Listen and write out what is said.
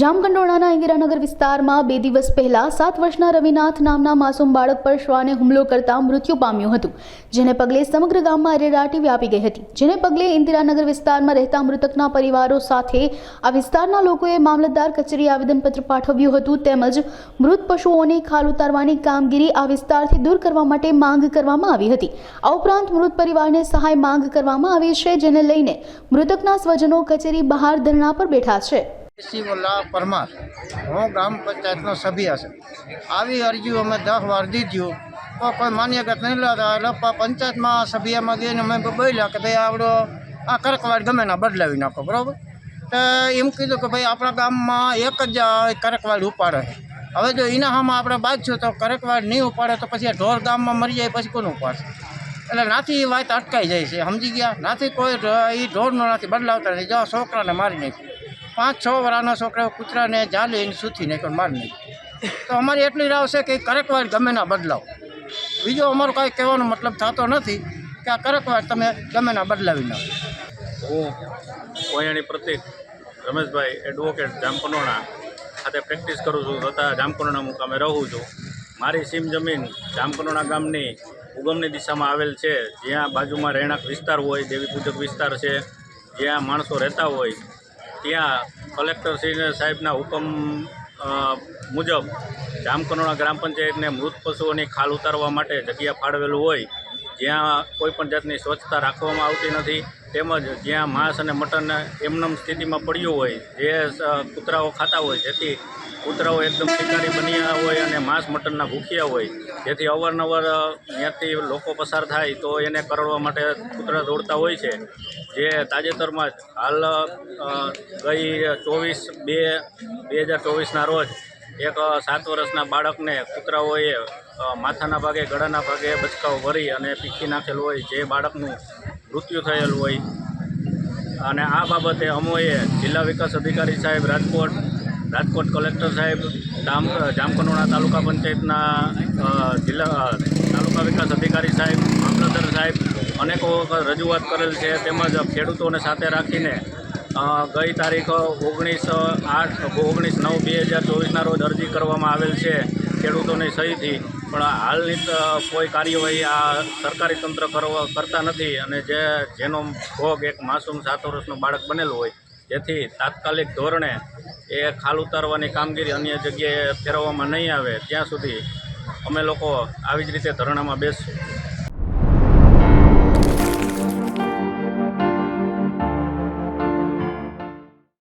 જામકંડોળાના ઇન્દિરાનગર વિસ્તારમાં બે દિવસ પહેલા સાત વર્ષના રવિનાથ નામના માસૂમ બાળક પર શ્વાને હુમલો કરતા મૃત્યુ પામ્યું હતું, જેને પગલે સમગ્ર ગામમાં અરેરાટી વ્યાપી ગઈ હતી. જેને પગલે ઇન્દિરાનગર વિસ્તારમાં રહેતા મૃતકના પરિવારો સાથે આ વિસ્તારના લોકોએ મામલતદાર કચેરી આવેદનપત્ર પાઠવ્યું હતું તેમજ મૃત પશુઓની ખાલ ઉતારવાની કામગીરી આ વિસ્તારથી દૂર કરવા માટે માંગ કરવામાં આવી હતી. આ ઉપરાંત મૃત પરિવારને સહાય માંગ કરવામાં આવી છે, જેને લઈને મૃતકના સ્વજનો કચેરી બહાર ધરણા પર બેઠા છે. શિવલા પરમાર. હું ગ્રામ પંચાયતનો સભ્ય છે. આવી અરજીઓ અમે દસ વાર દીધ્યું તો કોઈ માન્યગત નહીં લેતા એટલે પંચાયતમાં સભ્યમાં ગઈને અમે બોલ્યા કે ભાઈ આપણો આ કરકવાડ ગમે ના બદલાવી નાખો, બરાબર? તો એમ કીધું કે ભાઈ આપણા ગામમાં એક જ કરકવાડ ઉપાડે. હવે જો એના આપણે બાજશું તો કરકવાડ નહીં ઉપાડે તો પછી ઢોર ગામમાં મરી જાય પછી કોનું ઉપાડશે? એટલે નાથી એ વાત અટકાઈ જાય છે, સમજી ગયા? નાથી કોઈ એ ઢોરનો નાથી બદલાવતા નથી. જો છોકરાને મારી નાખ્યું પાંચ છ વર્ષના છોકરાઓ કૂતરાને જાલીને સૂથી નહીં મારી નાખ્યો. તો અમારી એટલી રાવ છે કે કરકવાર ગમે ના બદલાવ. બીજો અમારો કાંઈ કહેવાનો મતલબ થતો નથી કે આ કરકવાર તમે ગમે ના બદલાવી નાખો. હું કોયાણી પ્રતિક રમેશભાઈ એડવોકેટ જામકંડોણા ખાતે પ્રેક્ટિસ કરું છું. તથા જામકંડોણા મુકામે રહું છું. મારી સીમ જમીન જામકનોણા ગામની ઉગમની દિશામાં આવેલ છે. જ્યાં બાજુમાં રહેણાંક વિસ્તાર હોય, દેવી પૂજક વિસ્તાર છે. જ્યાં માણસો રહેતા હોય ત્યાં કલેક્ટર શ્રી સાહેબના હુકમ મુજબ જામકંડોણા ગ્રામ પંચાયતને મૃત પશુઓની ખાલ ઉતારવા માટે જગ્યા ફાળવેલું હોય, જ્યાં કોઈપણ જાતની સ્વચ્છતા રાખવામાં આવતી નથી. તેમજ જ્યાં માંસ અને મટન એમનમ સ્થિતિમાં પડ્યું હોય, જે કૂતરાઓ ખાતા હોય, જેથી કૂતરાઓ એકદમ શિકારી બન્યા હોય અને માંસ મટનના ભૂખ્યા હોય, જેથી અવારનવાર ત્યાંથી લોકો પસાર થાય, તો એને કરડવા માટે કૂતરા દોડતા હોય છે. જે તાજેતરમાં જ હાલ ગઈ ચોવીસ બે બે હજાર ચોવીસના રોજ એક સાત વર્ષના બાળકને કૂતરાઓએ માથાના ભાગે, ગળાના ભાગે બચકાઓ ભરી અને પીખી નાખેલું હોય, જે બાળકનું મૃત્યુ થયેલું હોય. અને આ બાબતે અમોએ જિલ્લા વિકાસ અધિકારી સાહેબ રાજકોટ રાજકોટ કલેક્ટર સાહેબ જામ જામકંડોળા તાલુકા પંચાયતના જિલ્લા તાલુકા વિકાસ અધિકારી સાહેબ, મામલતદાર સાહેબ, અનેકો વખત રજૂઆત કરેલ છે. તેમજ ખેડૂતોને સાથે રાખીને ગઈ તારીખ ઓગણીસ આઠ, ઓગણીસ નવ બે હજાર ચોવીસના રોજ અરજી કરવામાં આવેલ છે ખેડૂતોની સહીથી. પણ હાલની કોઈ કાર્યવાહી આ સરકારી તંત્ર કરવા કરતા નથી અને જે જેનો ભોગ એક માસૂમ સાત વર્ષનું બાળક બનેલું હોય, જેથી તાત્કાલિક ધોરણે એ ખાલ ઉતારવાની કામગીરી અન્ય જગ્યાએ ફેરવવામાં નહીં આવે, ત્યાં સુધી અમે લોકો આવી જ રીતે ધરણામાં બેસશું.